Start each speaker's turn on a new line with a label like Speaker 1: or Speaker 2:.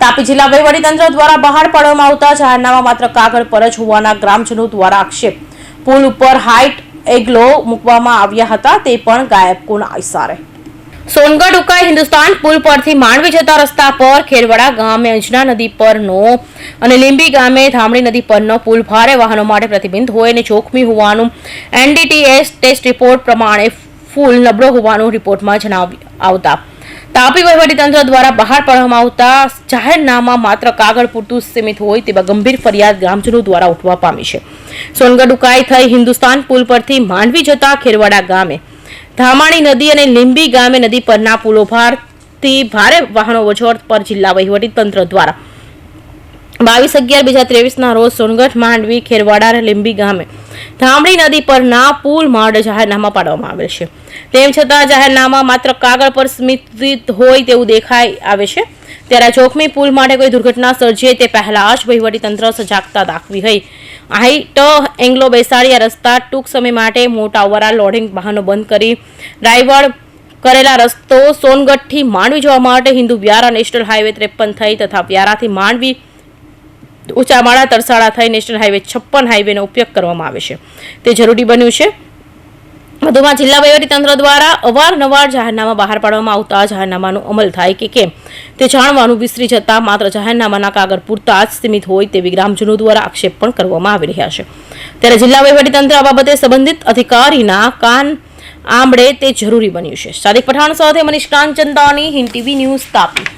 Speaker 1: તાપી જિલ્લા વહીવટીતંત્ર દ્વારા બહાર પાડવામાં આવતા જાહેરનામા માત્ર કાગળ પર જ હોવાના ગ્રામજનો દ્વારા આક્ષેપ. પુલ ઉપર હાઇટ એગ્લો મૂકવામાં આવ્યા હતા, તે પણ ગાયબ કોના ઇશારે સોનગઢ, ઉકાઈ, હિન્દુસ્તાન પુલ પરથી માંડવી જતા રસ્તા પર ખેરવાડા ગામે અંજના નદી પરનો અને લીંબી ગામે ધામણી નદી પરનો પુલ ભારે વાહનો માટે પ્રતિબંધ હોય અને જોખમી હોવાનું એનડીટીએસ ટેસ્ટ રિપોર્ટ પ્રમાણે ફૂલ નબળો હોવાનું રિપોર્ટમાં જણાવી આવતા. તાપી વહીવટીતંત્ર દ્વારા બહાર પાડવામાં આવતા જાહેરનામા માત્ર કાગળ પૂરતું સીમિત હોય તેવા ગંભીર ફરિયાદ ગ્રામજનો દ્વારા ઉઠવા પામી છે. સોનગઢ ઉકાઈ થઈ હિન્દુસ્તાન પુલ પરથી માંડવી જતા ખેરવાડા ગામે, ધામાણી નદી અને લીંબી ગામે નદી પરના પુલો ભારથી ભારે વાહનો વજવટ પર જિલ્લા વહીવટી તંત્ર દ્વારા. બાવીસ અગિયાર, બે હજાર ત્રેવીસના રોજ સોનગઢ, માંડવી, ખેરવાડા અને લીંબી ગામે ધામણી નદી પરના પુલ માટે જાહેરનામા પાડવામાં આવેલ છે. તેમ છતાં જાહેરનામા માત્ર કાગળ પર સ્મિત હોય તેવું દેખાઈ આવે છે. ત્યારે જોખમી પુલ માટે કોઈ દુર્ઘટના સર્જે તે પહેલા જ તંત્ર સજાગતા દાખવી હોય. હાઈટ એંગ્લો બેસાડીયા રસ્તા ટૂંક સમય માટે મોટા અવરા લોડિંગ વાહનો બંધ કરી ડ્રાઈવર કરેલા રસ્તો સોનગઢથી માંડવી જવા માટે હિન્દુ વ્યારા નેશનલ હાઈવે ત્રેપન થઈ તથા વ્યારાથી માંડવી ઊંચામાળા તરસાળા થઈ નેશનલ હાઈવે છપ્પન હાઈવેનો ઉપયોગ કરવામાં આવે છે. તે જરૂરી બન્યું છે. વધુમાં જિલ્લા વહીવટીતંત્ર દ્વારા અવારનવાર જાહેરનામા બહાર પાડવામાં આવતા જાહેરનામાનો અમલ થાય કે કેમ? તે જાણવાનું વિસરી જતા માત્ર જાહેરનામાના કાગળ પૂરતા જ સીમિત હોય તેવી ગ્રામજનો દ્વારા આક્ષેપ પણ કરવામાં આવી રહ્યા છે. ત્યારે જિલ્લા વહીવટીતંત્ર આ બાબતે સંબંધિત અધિકારીના કાન આંબળે તે જરૂરી બન્યું છે. સાદિક પઠાણ સાથે મનીષ કાંચંદાની હિન્દ ટીવી ન્યૂઝ તાપી.